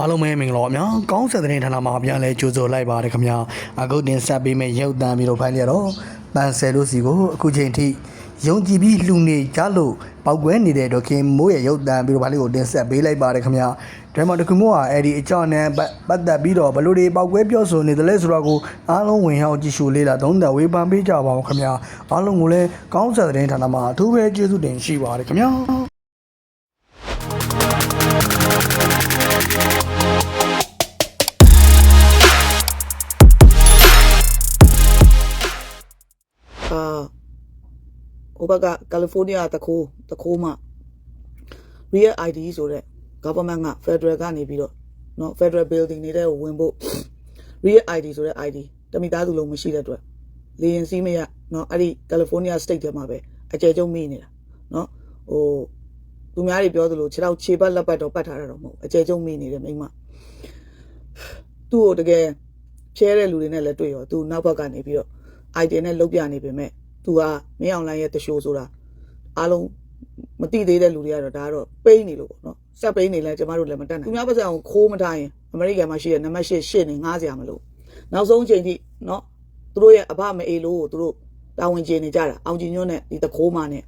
အားလုံးပဲမင်္ဂလာပါဗျာကောင်းဆက်တဲ့ဌာနမှာပြန်လဲကြိုဆိုလိုက်ပါတယ်ခင်ဗျာအခုတင်ဆက်ပေးမယ့်ရုပ်သံပြီးတော့ဖိုင်ရတော့တန်ဆယ်လို့စီကိုအခုချိန်ထိယုံကြည်ပြီးလှူနေကြလို့ပောက်ကွဲနေတဲ့ဒေါခင်မိုးရဲ့ရုပ်သံပြီးတော့ဗာလေးကိုတင်ဆက်ပေးလိုက်ပါတယ်ခင်ဗျာဒါမှဒေါခင်မိုးကအဲ့ဒီအကြောင်းနဲ့ပတ်သက်ပြီးတော့ဘလို့တွေပောက်ကွဲပြောဆိုနေတယ်လဲဆိုတော့ကိုအားလုံးဝင်ဟောက်ကြည့်ရှုလေးလာသုံးသပ်ဝေဖန်ပေးကြပါဦးခင်ဗျာအားလုံးကိုလည်းကောင်းဆက်တဲ့ဌာနမှာအထူးပဲကျေးဇူးတင်ရှိပါတယ်ခင်ဗျာ ဘက်ကကယ်လီဖိုးနီးယားတခိုးတခိုးမှ Real ID ဆိုတဲ့ government က federal ကနေပြီးတော့เนาะ federal building နေတဲ့ကိုဝင်ဖို့ Real ID ဆိုတဲ့ ID တမိသားစုလုံးမရှိတဲ့အတွက်လေရင်စီးမရเนาะအဲ့ဒီ California state ထဲမှာပဲအကျယ်ကျုံမိနေတာเนาะဟိုသူများတွေပြောသလိုခြေထောက်ခြေပတ်လက်ပတ်တော့ပတ်ထားတာတော့မဟုတ်အကျယ်ကျုံမိနေတယ်မိမသူ့ကိုတကယ်ဖြဲတဲ့လူတွေနဲ့လည်းတွေ့ရောသူနောက်ဘက်ကနေပြီးတော့ idea နဲ့လုတ်ပြနေပေမဲ့ သူကမင်းအောင်လိုင်းရဲ့တရှိုးဆိုတာအားလုံးမတိသေးတဲ့လူတွေကတော့ဒါကတော့ပိန်းနေလို့ပေါ့နော်စက်ပိန်းနေလဲကျမတို့လည်းမတတ်နိုင်သူများပါစံကိုခိုးမထားရင်အမေရိကန်မှာရှိတဲ့နံပါတ်၈ရှစ်နေငားစရာမလိုနောက်ဆုံးအချိန်ထိနော်သူတို့ရဲ့အဘမအေလို့ကိုသူတို့တာဝန်ကျေနေကြတာအောင်ကြည်ညွန့်နဲ့ဒီတခိုးမနဲ့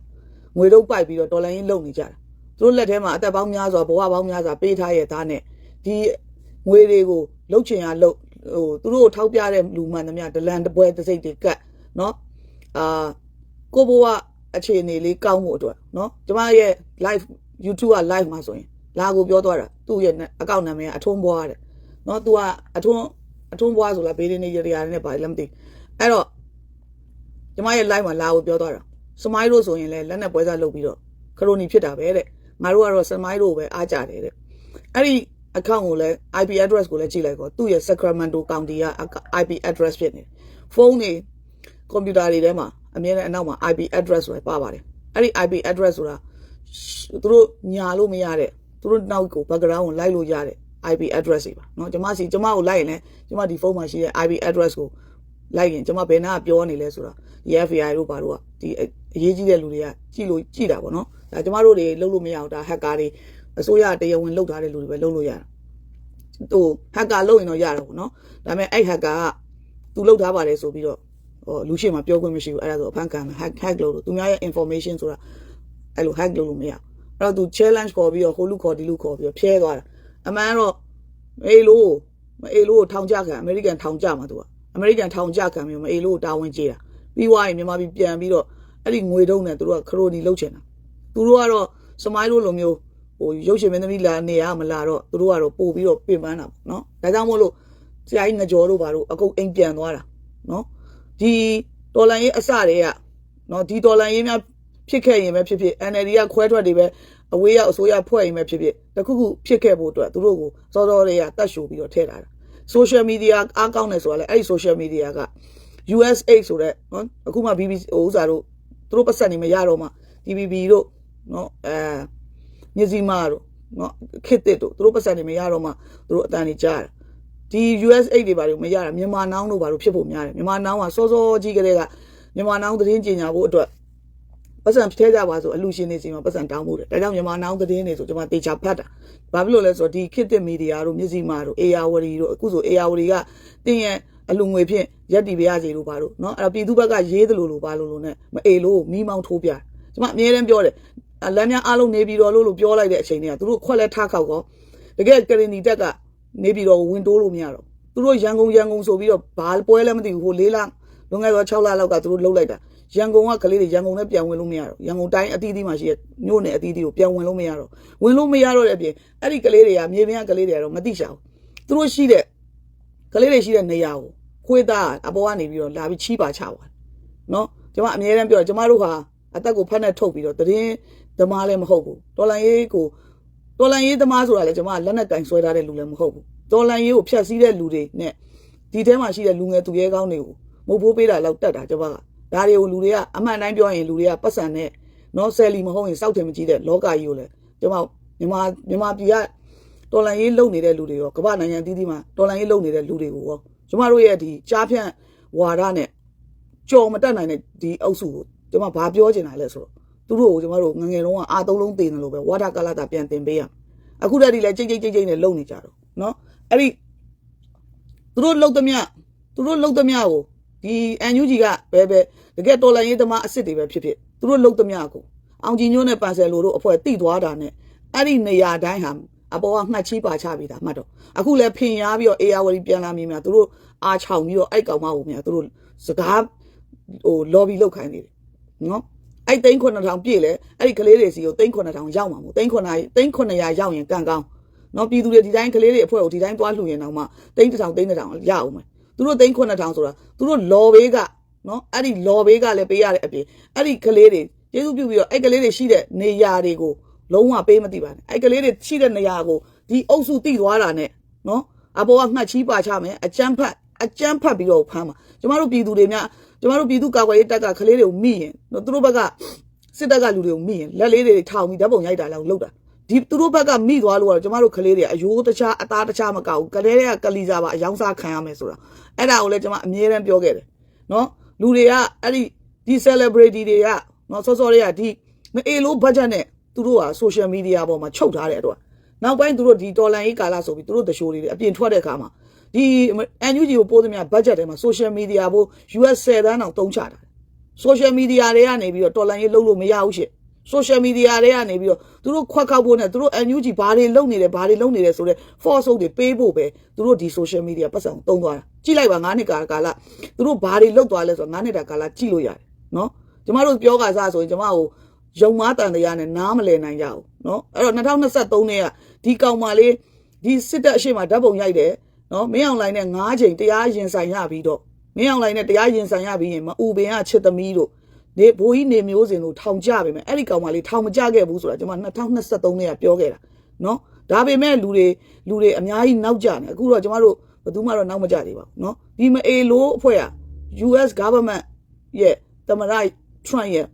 ငွေတော့ပိုက်ပြီးတော့ဒေါ်လာရင်းလုံနေကြတာသူတို့လက်ထဲမှာအသက်ပေါင်းများစွာဘဝပေါင်းများစွာပေးထားရဲ့သားနဲ့ဒီငွေတွေကိုလှုပ်ချင်ရလှုပ်ဟိုသူတို့ကိုထောက်ပြတဲ့လူမှန်သမျှဒလန်တပွဲတစ်စိတ်တွေကတ်နော် အာကိုဘဝအခြေအနေလေးကောင်းဖို့အတွက်နော်ကျမရဲ့ live YouTube က live မှာဆိုရင်လာကိုပြောသွားတာသူ့ရဲ့အကောင့်နာမည်ကအထုံးဘွားတဲ့နော် तू ကအထုံးအထုံးဘွားဆိုလားဘေးရင်းနေရရနဲ့ပါလည်းမသိအဲ့တော့ကျမရဲ့ live မှာလာကိုပြောသွားတာစမိုင်းတို့ဆိုရင်လည်းလက်နဲ့ပွဲစားလုပ်ပြီးတော့ခရိုနီဖြစ်တာပဲတဲ့ငါတို့ကတော့စမိုင်းတို့ပဲအားကြတယ်တဲ့အဲ့ဒီ account ကိုလည်း IP address ကိုလည်းကြည့်လိုက်ကောသူ့ရဲ့ Sacramento County က IP address ဖြစ်နေဖုန်းတွေ ကွန်ပျူတာတွေထဲမှာအမြဲတမ်းအနောက်မှာ IP address ဆိုတာပါပါတယ်အဲ့ဒီ IP address ဆိုတာသူတို့ညာလို့မရတဲ့သူတို့နောက်ကို background ကိုလိုက်လို့ရတဲ့ IP address တွေပါเนาะကျွန်မစီကျွန်မကိုလိုက်ရင်လည်းကျွန်မဒီဖုန်းမှာရှိတဲ့ IP address ကိုလိုက်ရင်ကျွန်မဘယ်နာကပြောနေလဲဆိုတာဒီ FBI တို့ဘာတို့ကဒီအရေးကြီးတဲ့လူတွေကကြည့်လို့ကြည့်တာပေါ့နော်ဒါကျွန်မတို့တွေလုံးလို့မရအောင်ဒါ hacker တွေအစိုးရတရားဝင်လုပ်ထားတဲ့လူတွေပဲလုံးလို့ရတာ ဟိုဟက်ကာလုပ်ရင်တော့ရတော့ဗောနော်ဒါပေမဲ့အဲ့ဟက်ကသူလုပ်ထားပါတယ်ဆိုပြီးတော့ ဟိုလူရှိမှပြောခွင့်မရှိဘူးအဲ့ဒါဆိုအဖန်ခံမယ် hack hack လုပ်လို့သူများရဲ့ information ဆိုတာအဲ့လို hack လုပ်လို့မရအဲ့တော့သူ challenge ခေါ်ပြီးတော့ဟိုလူခေါ်ဒီလူခေါ်ပြီးတော့ဖျဲသွားတာအမှန်တော့မအေလို့မအေလို့ထောင်ကြခံအမေရိကန်ထောင်ကြမှာသူကအမေရိကန်ထောင်ကြခံပြီးမအေလို့တာဝန်ကျေတာပြီးွားရင်မြန်မာပြည်ပြန်ပြီးတော့အဲ့ဒီငွေတုံးနဲ့သူတို့ကခရိုနီလုပ်ချင်တာသူတို့ကတော့စမိုင်းလို့လိုမျိုးဟိုရုပ်ရှင်မင်းသမီးလာနေရမလာတော့သူတို့ကတော့ပို့ပြီးတော့ပြင်ပန်းတာပေါ့နော်ဒါကြောင့်မို့လို့ဆရာကြီးငကြော်တို့ဘာတို့အကုန်အိမ်ပြန်သွားတာနော် ဒီဒေါ်လာရေးအစတွေကနော်ဒီဒေါ်လာရေးများဖြစ်ခဲ့ရင်ပဲဖြစ်ဖြစ် NLD ကခွဲထွက်တွေပဲအဝေးရောက်အစိုးရဖွဲ့ရင်ပဲဖြစ်ဖြစ်တခုခုဖြစ်ခဲ့ဖို့အတွက်သူတို့ကိုစောစောတွေကတတ်ရှူပြီးတော့ထည့်ထားတာ social media အားကောင်းတယ်ဆိုတာလေအဲ့ဒီ social media က USA ဆိုတဲ့နော်အခုမှ BBC ဟိုဥစားတို့သူတို့ပတ်စံနေမရတော့မှ DBB တို့နော်အဲမြစီမာတို့နော်ခစ်တစ်တို့သူတို့ပတ်စံနေမရတော့မှသူတို့အတန်နေကြားတာ ဒီ USA တွေဘာတွေမရတာမြန်မာနောင်းတို့ဘာလို့ဖြစ်ဖို့များတယ်မြန်မာနောင်းကစောစောကြီးကလေးကမြန်မာနောင်းသတင်းကြေညာဖို့အတွက်ပတ်စံထဲကြပါဆိုအလူရှင်တွေစီမှာပတ်စံတောင်းဖို့တယ်ဒါကြောင့်မြန်မာနောင်းသတင်းတွေဆိုကျွန်မတေချာဖတ်တာဘာဖြစ်လို့လဲဆိုတော့ဒီခစ်တစ်မီဒီယာတို့မြစီမာတို့ AR တို့အခုဆို AR တွေကတင်းရဲ့အလူငွေဖြင့်ရက်တီပြရစီလို့ပါလို့เนาะအဲ့တော့ပြည်သူဘက်ကရေးသလိုလိုပါလို့လို့ ਨੇ မအေလို့မီးမောင်းထိုးပြကျွန်မအမြဲတမ်းပြောတယ်လမ်းများအားလုံးနေပြီးတော့လို့လို့ပြောလိုက်တဲ့အချိန်တွေကသူတို့ခွက်လက်ထားခောက်ကောတကယ်ကရင်နီတက်က နေပြီးတော့ဝင်တိုးလို့မရတော့သူတို့ရန်ကုန်ရန်ကုန်ဆိုပြီးတော့ဘာပွဲလည်းမသိဘူးဟို၄လလွန်ခဲ့တော့6လလောက်ကသူတို့လှုပ်လိုက်တာရန်ကုန်ကကလေးတွေရန်ကုန်နဲ့ပြန်ဝင်လို့မရတော့ရန်ကုန်တိုင်းအသီးသီးမှာရှိတဲ့မြို့နယ်အသီးသီးကိုပြန်ဝင်လို့မရတော့ဝင်လို့မရတော့တဲ့အပြင်အဲ့ဒီကလေးတွေကမြေပြင်ကကလေးတွေကတော့မသိရှာဘူးသူတို့ရှိတဲ့ကလေးတွေရှိတဲ့နေရာကိုခွေးသားအပေါ်ကနေပြီးတော့လာပြီးချီးပါချသွားနော်ကျွန်မအမြဲတမ်းပြောတယ်ကျွန်မတို့ဟာအသက်ကိုဖက်နဲ့ထုတ်ပြီးတော့တရင်သမားလည်းမဟုတ်ဘူးတော်လန်ရေးကို တော်လန်ရေးသမားဆိုတာလည်းကျွန်မလက်နဲ့ကင်ဆွဲထားတဲ့လူလည်းမဟုတ်ဘူးတော်လန်ရေးကိုဖျက်ဆီးတဲ့လူတွေနဲ့ဒီထဲမှာရှိတဲ့လူငယ်သူရဲကောင်းတွေကိုမုတ်ဖိုးပေးတာလောက်တတ်တာကျွန်မကဒါတွေကိုလူတွေကအမှန်တိုင်းပြောရင်လူတွေကပတ်စံနဲ့နော်ဆယ်လီမဟုတ်ရင်စောက်တယ်မကြည့်တဲ့လောကကြီးကိုလည်းကျွန်မမြန်မာမြန်မာပြည်ကတော်လန်ရေးလုံနေတဲ့လူတွေရောကမ္ဘာနိုင်ငံအသီးသီးမှာတော်လန်ရေးလုံနေတဲ့လူတွေကိုရောကျွန်မတို့ရဲ့ဒီကြားဖြန့်ဝါဒနဲ့ကြော်မတက်နိုင်တဲ့ဒီအုပ်စုကိုကျွန်မဘာပြောချင်တာလဲဆိုတော့ သူတို့ကိုကျွန်တော်တို့ငငယ်တုန်းကအာသုံးလုံးတင်တယ်လို့ပဲဝါဒကလတာပြန်တင်ပေးရအခုတည်းကလည်းကြိတ်ကြိတ်ကြိတ်ကြိတ်နဲ့လုံနေကြတော့နော်အဲ့ဒီသူတို့လှုပ်သမျှသူတို့လှုပ်သမျှကိုဒီအန်ယူဂျီကဘယ်ပဲတကယ်တော်လန်ရေးသမားအစ်စ်တွေပဲဖြစ်ဖြစ်သူတို့လှုပ်သမျှကိုအောင်ကြည်ညို့နဲ့ပန်ဆယ်လိုတို့အဖွဲ့တိသွားတာနဲ့အဲ့ဒီနေရာတိုင်းဟာအပေါ်ကမှတ်ချီးပါချပြီးတာမှတ်တော့အခုလည်းဖင်ရားပြီးတော့အေယာဝတီပြန်လာမိများသူတို့အားချောင်ပြီးတော့အဲ့ကောင်မကိုများသူတို့စကားဟို lobby လောက်ခိုင်းနေတယ်နော် အဲ့သိန်း9000ပြည့်လေအဲ့ဒီကလေးတွေစီကိုသိန်း9000ရောက်မှာမို့သိန်း900သိန်း900ရောက်ရင်ကံကောင်းနော်ပြည်သူတွေဒီတိုင်းကလေးတွေအဖွဲ့ကိုဒီတိုင်းသွားလှူရင်တော့မှသိန်း1000သိန်း1000ရအောင်မယ်သူတို့သိန်း9000ဆိုတာသူတို့လော်ဘေးကနော်အဲ့ဒီလော်ဘေးကလည်းပေးရတဲ့အပြင်အဲ့ဒီကလေးတွေကျေးဇူးပြုပြီးတော့အဲ့ကလေးတွေရှိတဲ့နေရာတွေကိုလုံးဝပေးမသိပါနဲ့အဲ့ကလေးတွေရှိတဲ့နေရာကိုဒီအုပ်စုတိသွားတာနဲ့နော်အပေါ်ကငှက်ချီးပါချမယ်အကျန်းဖတ်အကျန်းဖတ်ပြီးတော့ဖမ်းမှာကျမတို့ပြည်သူတွေများ ကျမတို့ပြည်သူကာကွယ်ရေးတပ်ကကလေးတွေကိုမိရင်နော်သူတို့ဘက်ကစစ်တပ်ကလူတွေကိုမိရင်လက်လေးတွေထောင်ပြီးဓာတ်ပုံရိုက်တာလောက်လုပ်တာဒီသူတို့ဘက်ကမိသွားလို့ကတော့ကျမတို့ကလေးတွေအယိုးတခြားအသားတခြားမကောက်ဘူးကလေးတွေကကလီစာပါအယောင်စားခံရမယ်ဆိုတာအဲ့ဒါကိုလည်းကျမအမြဲတမ်းပြောခဲ့တယ်နော်လူတွေကအဲ့ဒီဒီ celebrity တွေကနော်စောစောတွေကဒီမအေလို့ budget နဲ့သူတို့က social media ပေါ်မှာချုပ်ထားတဲ့အတွက်နောက်ပိုင်းသူတို့ဒီ dollar ရေးကာလဆိုပြီးသူတို့တရှိုးလေးတွေအပြင်ထွက်တဲ့အခါမှာ ဒီ NUG ကိုပို့သမျှ budget ထဲမှာ social media ဘို့ US 10တန်းအောင်တုံးချတာ social media တွေကနေပြီးတော့ dollar ရေးလုံးလို့မရဘူးရှင့် social media တွေကနေပြီးတော့သူတို့ခွက်ခောက်ဖို့နဲ့သူတို့ NUG ဘာတွေလုပ်နေတယ်ဘာတွေလုပ်နေတယ်ဆိုတော့ force တွေပေးဖို့ပဲသူတို့ဒီ social media ပတ်စံတုံးသွားတာကြည့်လိုက်ပါ9နှစ်ကာကာလသူတို့ဘာတွေလုပ်သွားလဲဆိုတော့9နှစ်တာကာလကြည့်လို့ရတယ်နော်ကျမတို့ပြောကစားဆိုရင်ကျမကိုယုံမားတန်တရားနဲ့နားမလည်နိုင်ကြဘူးနော်အဲ့တော့2023နဲ့ကဒီကောင်မလေးဒီစစ်တပ်အရှိမဓာတ်ပုံရိုက်တယ် နော်မင်းအောင်လိုင်းနဲ့9ချိန်တရားရင်ဆိုင်ရပြီးတော့မင်းအောင်လိုင်းနဲ့တရားရင်ဆိုင်ရပြီးရင်မအူပင်ကချစ်သမီးတို့နေဘိုးကြီးနေမျိုးစင်တို့ထောင်ကြပဲမယ်အဲ့ဒီကောင်မလေးထောင်မကြခဲ့ဘူးဆိုတာကျွန်မ2023နဲ့ကပြောခဲ့တာနော်ဒါပေမဲ့လူတွေလူတွေအများကြီးနောက်ကျနေအခုတော့ကျွန်မတို့ဘယ်သူမှတော့နောက်မကျသေးပါဘူးနော်ဒီမအေလိုအဖွဲ့က US government ရဲ့သမရ Trump ရဲ့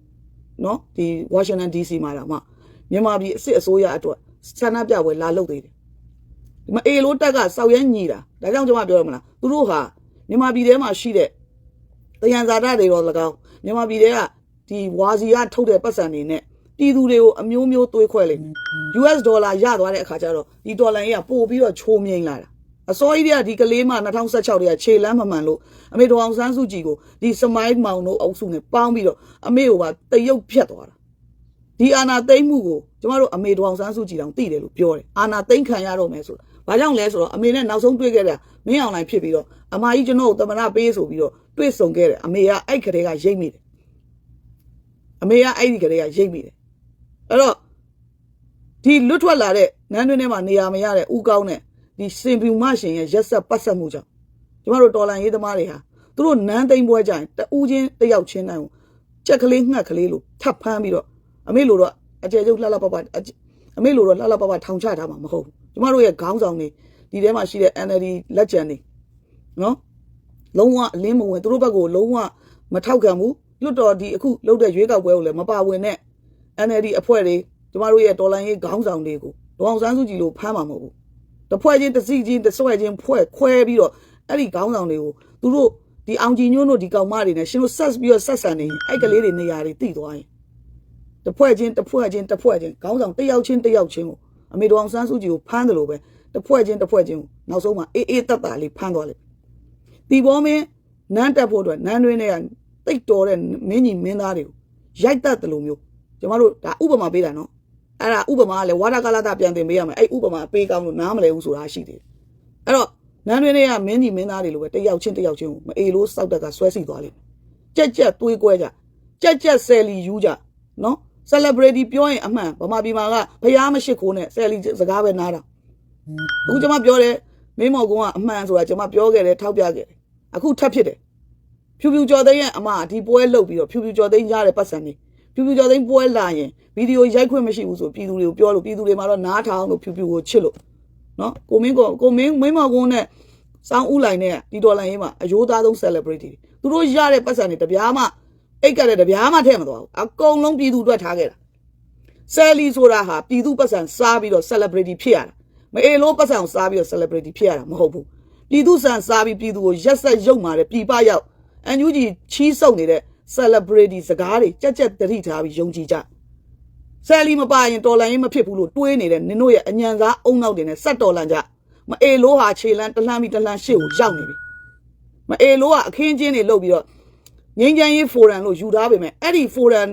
နော်ဒီ Washington DC မှာတော့မှမြန်မာပြည်အစ်စ်အစိုးရအတွက်ဆန္ဒပြပွဲလာလုပ်သေးတယ် ဒီမအေလိုတက်ကစောက်ရမ်းညီတာဒါကြောင့်ကျွန်မပြောရမလားသူတို့ဟာမြန်မာပြည်ထဲမှာရှိတဲ့တယံဇာတတွေတော့၎င်းမြန်မာပြည်ထဲကဒီဝါစီကထုတ်တဲ့ပတ်စံတွေနဲ့ပြည်သူတွေကိုအမျိုးမျိုးသွေးခွဲလိုက်မယ် US ဒေါ်လာရသွားတဲ့အခါကျတော့ဒီဒေါ်လာကြီးကပို့ပြီးတော့ချိုးမြိန်လာတာအစောကြီးတွေကဒီကလေးမ2016တည်းကခြေလမ်းမမှန်လို့အမေတော်အောင်ဆန်းစုကြည်ကိုဒီစမိုင်းမောင်တို့အုပ်စုနဲ့ပေါင်းပြီးတော့အမေကိုပါတရုတ်ဖြတ်သွားတာဒီအာနာသိမ့်မှုကိုကျမတို့အမေတော်အောင်ဆန်းစုကြည်တောင်သိတယ်လို့ပြောတယ်အာနာသိမ့်ခံရတော့မယ်ဆိုတာ ဘာကြောင့်လဲဆိုတော့အမေနဲ့နောက်ဆုံးတွေ့ခဲ့တာမင်းအောင်လိုင်းဖြစ်ပြီးတော့အမကြီးကျွန်တော်ကိုတမနာပေးဆိုပြီးတော့တွေ့ဆုံခဲ့တယ်အမေကအဲ့ခတဲ့ကရိတ်မိတယ်အမေကအဲ့ဒီခတဲ့ကရိတ်မိတယ်အဲ့တော့ဒီလွတ်ထွက်လာတဲ့နန်းတွင်းထဲမှာနေရာမရတဲ့ဥကောင်းတဲ့ဒီစင်ပြူမရှင်ရဲ့ရက်ဆက်ပတ်ဆက်မှုကြောင့်ကျမတို့တော်လန်ရေးသမားတွေဟာသူတို့နန်းသိမ့်ပွဲကြရင်တူးချင်းတယောက်ချင်းတိုင်းကိုကြက်ကလေးငှက်ကလေးလို့ထပ်ဖမ်းပြီးတော့အမေလိုတော့အကျယ်ကျုပ်လှလှပပအမေလိုတော့လှလှပပထောင်ချထားမှာမဟုတ်ဘူး ကျမတို့ရဲ့ခေါင်းဆောင်တွေဒီထဲမှာရှိတဲ့ NLD လက်ကျန်တွေနော်လုံးဝအလင်းမဝင်သူတို့ဘက်ကိုလုံးဝမထောက်ခံဘူးလွတ်တော်ဒီအခုလှုပ်တဲ့ရွေးကောက်ပွဲကိုလည်းမပါဝင်နဲ့ NLD အဖွဲ့တွေကျမတို့ရဲ့တော်လိုင်းရေးခေါင်းဆောင်တွေကိုဒေါအောင်ဆန်းစုကြည်လို့ဖမ်းမှာမဟုတ်ဘူး။တစ်ဖွဲ့ချင်းတစ်စီချင်းတစ်ဆွဲချင်းဖွဲ့ခွဲပြီးတော့အဲ့ဒီခေါင်းဆောင်တွေကိုသူတို့ဒီအောင်ကြည်ညွန့်တို့ဒီကောင်မတွေနဲ့ရှင်တို့ဆက်ပြီးတော့ဆက်ဆံနေရင်အဲ့ကလေးတွေနေရာတွေတိသွားရင်တစ်ဖွဲ့ချင်းတစ်ဖွဲ့ချင်းတစ်ဖွဲ့ချင်းခေါင်းဆောင်တစ်ယောက်ချင်းတစ်ယောက်ချင်းကို အမေတော်အောင်ဆန်းစုကြည်ကိုဖမ်းတယ်လို့ပဲတစ်ဖွဲ့ချင်းတစ်ဖွဲ့ချင်းကိုနောက်ဆုံးမှအေးအေးတတ်တာလေးဖမ်းသွားလိမ့်။ဒီဘောမင်းနန်းတက်ဖို့အတွက်နန်းတွင်းတွေကတိတ်တော်တဲ့မင်းကြီးမင်းသားတွေကိုရိုက်တတ်တယ်လို့မျိုးကျမတို့ဒါဥပမာပေးတာနော်အဲ့ဒါဥပမာကလည်းဝါဒကလတာပြန်တင်ပေးရမယ်အဲ့ဥပမာပေးကောင်းလို့နားမလဲဘူးဆိုတာရှိတယ်အဲ့တော့နန်းတွင်းတွေကမင်းကြီးမင်းသားတွေလိုပဲတယောက်ချင်းတယောက်ချင်းကိုမအေလို့စောက်တက်ကဆွဲစီသွားလိမ့်မယ်ကြက်ကြက်တွေးကွဲကြကြက်ကြက်ဆယ်လီယူကြနော် celebrity ပြောရင်အမှန်ဗမာပြည်မှာကဖျားမရှိခိုးနဲ့ဆယ်လီစကားပဲနားတာအခုကျွန်မပြောတယ်မင်းမော်ကုန်းကအမှန်ဆိုတာကျွန်မပြောခဲ့တယ်ထောက်ပြခဲ့တယ်အခုထပ်ဖြစ်တယ်ဖြူဖြူကျော်သိန်းရဲ့အမဒီပွဲလုတ်ပြီးတော့ဖြူဖြူကျော်သိန်းရတဲ့ပတ်စံနေဖြူဖြူကျော်သိန်းပွဲလာရင်ဗီဒီယိုရိုက်ခွင့်မရှိဘူးဆိုပြည်သူတွေကိုပြောလို့ပြည်သူတွေမှာတော့နားထောင်လို့ဖြူဖြူကိုချစ်လို့နော်ကိုမင်းကိုကိုမင်းမင်းမော်ကုန်းနဲ့စောင်းဥလိုင်နဲ့ဒီဒေါ်လာရေးမှာအယိုးသားဆုံး celebrity သူတို့ရတဲ့ပတ်စံတွေတပြားမှ အိတ်ကတဲ့တပြားမှထည့်မသွားဘူးအကုန်လုံးပြည်သူအတွက်ထားခဲ့တာဆယ်လီဆိုတာဟာပြည်သူပတ်စံစားပြီးတော့ celebrity ဖြစ်ရတာမအေလို့ပတ်စံကိုစားပြီးတော့ celebrity ဖြစ်ရတာမဟုတ်ဘူးပြည်သူစံစားပြီးပြည်သူကိုရက်ဆက်ရုပ်မာတဲ့ပြည်ပရောက်အန်ယူဂျီချီးစုပ်နေတဲ့ celebrity စကားတွေကြက်ကြက်တတိထားပြီးယုံကြည်ကြဆယ်လီမပါရင်တော်လန်ရေးမဖြစ်ဘူးလို့တွေးနေတဲ့နင်တို့ရဲ့အညံစားအုံနောက်တွေနဲ့ဆက်တော်လန်ကြမအေလိုဟာခြေလန်းတလှမ်းပြီးတလှမ်းရှေ့ကိုရောက်နေပြီမအေလိုကအခင်းချင်းတွေလုပ်ပြီးတော့ ငင်းချမ်းရေးဖိုရမ်လို့ယူထားပေမဲ့အဲ့ဒီဖိုရမ်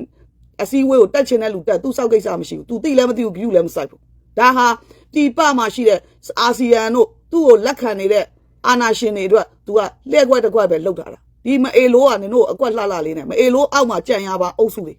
အစည်းအဝေးကိုတက်ချင်တဲ့လူတက်သူစောက်ကိစ္စမရှိဘူးသူသိလည်းမသိဘူး view လည်းမဆိုင်ဘူးဒါဟာတီပမှာရှိတဲ့အာဆီယံတို့သူ့ကိုလက်ခံနေတဲ့အာနာရှင်တွေအတွက်သူကလှည့်ကွက်တစ်ကွက်ပဲလောက်တာလားဒီမအေလိုကနင်တို့အကွက်လှလှလေးနဲ့မအေလိုအောက်မှာကြံရပါအုပ်စုတွေ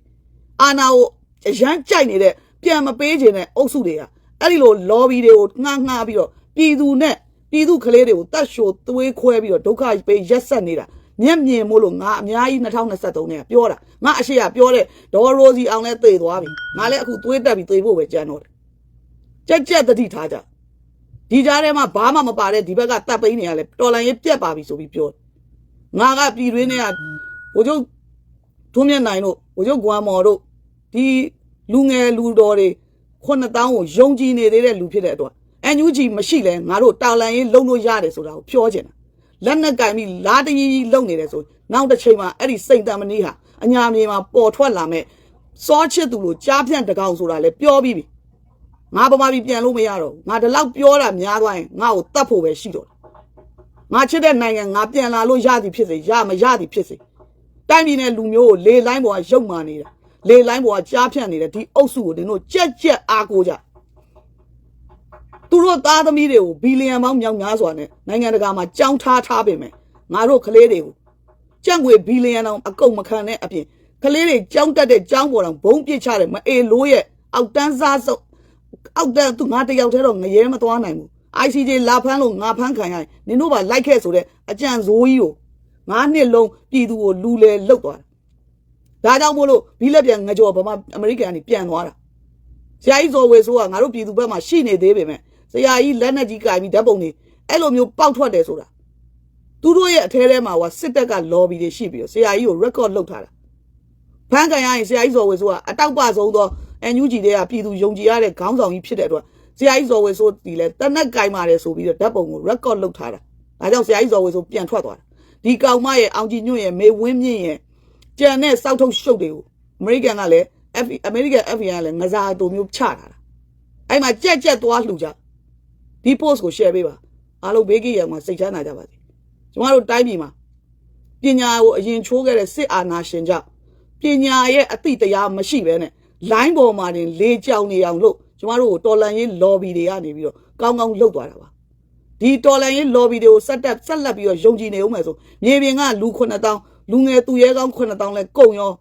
အာနာကိုအရန်ကြိုက်နေတဲ့ပြန်မပေးခြင်းတဲ့အုပ်စုတွေကအဲ့ဒီလို lobby တွေကိုငှားငှားပြီးတော့ပြည်သူနဲ့ပြည်သူကလေးတွေကိုတတ်ရှိုသွေးခွဲပြီးတော့ဒုက္ခပေးရက်ဆက်နေတာ မျက်မြင်မို့လို့ငါအများကြီး2023နဲ့ပြောတာငါအရှိရပြောတဲ့ဒေါ်ရိုစီအောင်လဲသေသွားပြီငါလည်းအခုသွေးတက်ပြီးသေဖို့ပဲကြံတော့တယ်ကြက်ကြက်တတိထားကြဒီကြားထဲမှာဘာမှမပါတဲ့ဒီဘက်ကတတ်ပိန်းနေရလဲတော်လန်ရေးပြက်ပါပြီဆိုပြီးပြောတယ်ငါကပြည်တွင်းနဲ့ကဘိုလ်ချုပ်ထွန်းမြတ်နိုင်တို့ဝကျုပ်ကွမ်မော်တို့ဒီလူငယ်လူတော်တွေ9000ကိုယုံကြည်နေသေးတဲ့လူဖြစ်တဲ့အတွက်အန်ယူဂျီမရှိလဲငါတို့တာလန်ရေးလုံလို့ရတယ်ဆိုတာကိုပြောချင်တာ လက်နဲ့ကင်ပြီးလာတကြီးကြီးလုံနေတယ်ဆိုနောက်တစ်ချိန်မှာအဲ့ဒီစိတ်တမ်းမနီးဟာအညာမြေမှာပေါ်ထွက်လာမဲ့စောချစ်သူလိုကြားဖြန့်တကောင်ဆိုတာလဲပြောပြီးပြီငါပမာပြီးပြန်လို့မရတော့ဘူးငါဒီလောက်ပြောတာများသွားရင်ငါ့ကိုတတ်ဖို့ပဲရှိတော့တယ်ငါချစ်တဲ့နိုင်ငံငါပြန်လာလို့ရသည်ဖြစ်စေရမရသည်ဖြစ်စေတိုင်းပြည်နဲ့လူမျိုးကိုလေလိုင်းပေါ်ကရုပ်မာနေတာလေလိုင်းပေါ်ကကြားဖြန့်နေတဲ့ဒီအုပ်စုကိုနင်တို့ကြက်ကြက်အားကိုးကြ သူတို့သားသမီးတွေကိုဘီလီယံပေါင်းမြောက်များစွာနဲ့နိုင်ငံတကာမှာကြောင်းထားထားပေမဲ့ငါတို့ကလေးတွေကိုကြက်ငွေဘီလီယံတောင်အကုန်မခံတဲ့အပြင်ကလေးတွေကြောင်းတက်တဲ့ကြောင်းပေါ်တောင်ဘုံပစ်ချတယ်မအေလို့ရဲ့အောက်တန်းစားစုပ်အောက်တန်းသူငါတယောက်တည်းတော့ငရဲမသွားနိုင်ဘူး ICJ လာဖမ်းလို့ငါဖမ်းခံရရင်နင်တို့ပါလိုက်ခဲ့ဆိုတဲ့အကြံဇိုးကြီးကိုငါးနှစ်လုံးပြည်သူကိုလူလေလုတ်သွားတာဒါကြောင့်မို့လို့ဘီလက်ပြန်ငကြောဗမာအမေရိကန်ကနေပြန်သွားတာဆရာကြီးဇော်ဝေဆိုးကငါတို့ပြည်သူဘက်မှာရှိနေသေးပေမဲ့ ဆရာကြီးလက်နဲ့ကြီးကင်ပြီးဓာတ်ပုံတွေအဲ့လိုမျိုးပေါက်ထွက်တယ်ဆိုတာသူတို့ရဲ့အထဲထဲမှာကစစ်တပ်က lobby တွေရှိပြီးတော့ဆရာကြီးကို record လုပ်ထားတာဖန်ကန်ရရင်ဆရာကြီးဇော်ဝေဆိုးကအတောက်ပဆုံးသော NUG တွေကပြည်သူယုံကြည်ရတဲ့ခေါင်းဆောင်ကြီးဖြစ်တဲ့အတွက်ဆရာကြီးဇော်ဝေဆိုးဒီလဲတနက်ကင်ပါတယ်ဆိုပြီးတော့ဓာတ်ပုံကို record လုပ်ထားတာဒါကြောင့်ဆရာကြီးဇော်ဝေဆိုးပြန်ထွက်သွားတာဒီကောင်မရဲ့အောင်ကြည်ညွန့်ရဲ့မေဝင်းမြင့်ရဲ့ကြံတဲ့စောက်ထုတ်ရှုပ်တွေကိုအမေရိကန်ကလည်း F အမေရိကန် FBI ကလည်းငစားတုံမျိုးချထားတာအဲ့မှာကြက်ကြက်သွားလှူကြ ဒီ post ကို share ပေးပါအားလုံးဘေးကင်းရမှာစိတ်ချမ်းသာကြပါစေကျမတို့တိုင်းပြည်မှာပညာကိုအရင်ချိုးခဲ့တဲ့စစ်အာဏာရှင်ကြောင့်ပညာရဲ့အသိတရားမရှိဘဲနဲ့ line ပေါ်မှာတင်လေးကြောင်နေအောင်လို့ကျမတို့ကိုတော်လန်ရေး lobby တွေကနေပြီးတော့ကောင်းကောင်းလှုပ်သွားတာပါဒီတော်လန်ရေး lobby တွေကိုဆက်တက်ဆက်လက်ပြီးတော့ယုံကြည်နေဦးမယ်ဆိုမြေပြင်ကလူ9000လူငယ်သူရဲကောင်း9000လဲကုန်ရော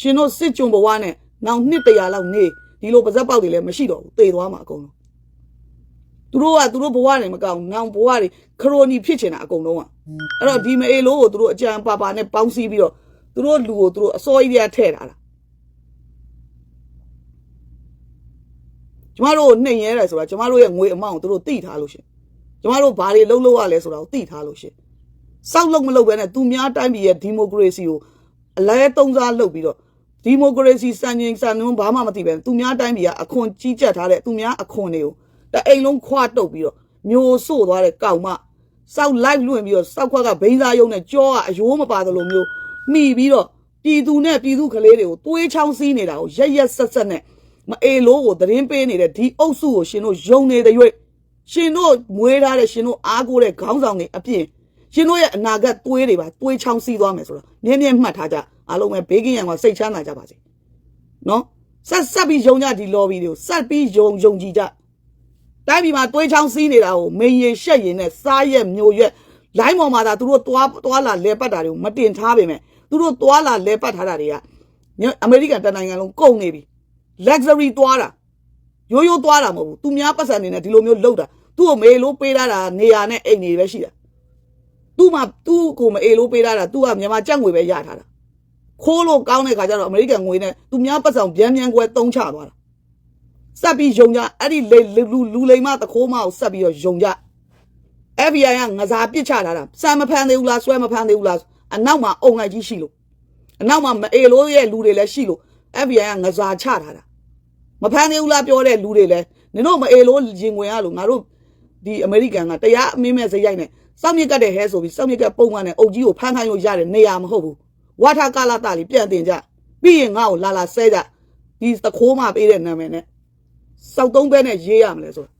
ရှင်တို့စစ်ကြုံဘဝနဲ့နောက်နှစ်တရာလောက်နေဒီလိုပါဇက်ပေါက်တွေလည်းမရှိတော့ဘူးတေသွားမှာအကုန်လုံး သူတို့ကသူတို့ဘဝတွေမကောင်းနောင်ဘဝတွေခရိုနီဖြစ်ချင်တာအကုန်လုံးอ่ะအဲ့တော့ဒီမအေလို့ကိုသူတို့အကြံပါပါနဲ့ပေါင်းစည်းပြီးတော့သူတို့လူကိုသူတို့အစောကြီးတွေကထည့်ထားတာကျမတို့ကိုနှိမ်ရဲတယ်ဆိုတာကျမတို့ရဲ့ငွေအမောင့်ကိုသူတို့တိထားလို့ရှရင်ကျမတို့ဘာတွေလုံးလို့ရလဲဆိုတာကိုသိထားလို့ရှရင်စောက်လုံးမလုပ်ဘဲနဲ့သူများတိုင်းပြည်ရဲ့ဒီမိုကရေစီကိုအလဲသုံးစားလုပ်ပြီးတော့ဒီမိုကရေစီစံချိန်စံနှုန်းဘာမှမသိပဲသူများတိုင်းပြည်ကအခွန်ကြီးကြပ်ထားတဲ့သူများအခွန်တွေကို တအိမ်လုံးခွာတုပ်ပြီးတော့မျိုးဆို့သွားတဲ့ကောင်မစောက်လိုက်လွင့်ပြီးတော့စောက်ခွက်ကဘိန်းစားယုံနဲ့ကြောကအယိုးမပါသလိုမျိုးမိပြီးတော့ပြည်သူနဲ့ပြည်သူကလေးတွေကိုသွေးချောင်းစီးနေတာကိုရက်ရက်ဆက်ဆက်နဲ့မအေလို့ကိုသတင်းပေးနေတဲ့ဒီအုပ်စုကိုရှင်တို့ယုံနေတဲ့ရွေ့ရှင်တို့မွေးထားတဲ့ရှင်တို့အားကိုးတဲ့ခေါင်းဆောင်တွေအပြင်ရှင်တို့ရဲ့အနာဂတ်သွေးတွေပါသွေးချောင်းစီးသွားမယ်ဆိုတော့နင်းမြဲမှတ်ထားကြအားလုံးပဲဘေးကင်းရန်ကစိတ်ချမ်းသာကြပါစေနော်ဆက်ဆက်ပြီးယုံကြဒီ lobby တွေကိုဆက်ပြီးယုံယုံကြည်ကြ တိုင်းပြည်မှာသွေးချောင်းစီးနေတာကိုမင်းရရှက်ရင်နဲ့စားရက်မျိုးရက်လိုင်းပေါ်မှာသာသူတို့သွားသွားလာလဲပတ်တာတွေကိုမတင်ထားပေမဲ့သူတို့သွားလာလဲပတ်ထားတာတွေကအမေရိကန်တနိုင်ငံလုံးကုန်နေပြီ luxury သွားတာရိုးရိုးသွားတာမဟုတ်ဘူးသူများပတ်စံနေနဲ့ဒီလိုမျိုးလှုပ်တာသူ့ကိုမေလို့ပေးထားတာနေရာနဲ့အိမ်နေပဲရှိတာသူ့မှာသူ့ကိုမအေလို့ပေးထားတာသူကမြန်မာကြက်ငွေပဲရထားတာခိုးလို့ကောင်းတဲ့ခါကျတော့အမေရိကန်ငွေနဲ့သူများပတ်စံဗျမ်းဗျမ်းကွဲတုံးချသွားတာ စက်ပြီးယုံကြအဲ့ဒီလေလူလူလိမ်မတခိုးမကိုစက်ပြီးတော့ယုံကြ FBI ကငစားပစ်ချထားတာစံမဖန်သေးဘူးလားဆွဲမဖန်သေးဘူးလားအနောက်မှာအုံငိုက်ကြီးရှိလို့အနောက်မှာမအေလို့ရဲ့လူတွေလည်းရှိလို့ FBI ကငစားချထားတာမဖမ်းသေးဘူးလားပြောတဲ့လူတွေလည်းနင်တို့မအေလို့ရင်ဝင်ရလို့ငါတို့ဒီအမေရိကန်ကတရားအမင်းမဲ့စရိုက်နဲ့စောင့်မြစ်ကတ်တဲ့ဟဲဆိုပြီးစောင့်မြစ်ကတ်ပုံမှန်နဲ့အုပ်ကြီးကိုဖမ်းခိုင်းလို့ရတဲ့နေရာမဟုတ်ဘူးဝါထာကာလတာလေးပြန်တင်ကြပြီးရင်ငါ့ကိုလာလာဆဲကြဒီသခိုးမပေးတဲ့နာမည်နဲ့ စောက်သုံးဘဲနဲ့ရေးရမလဲဆိုတာ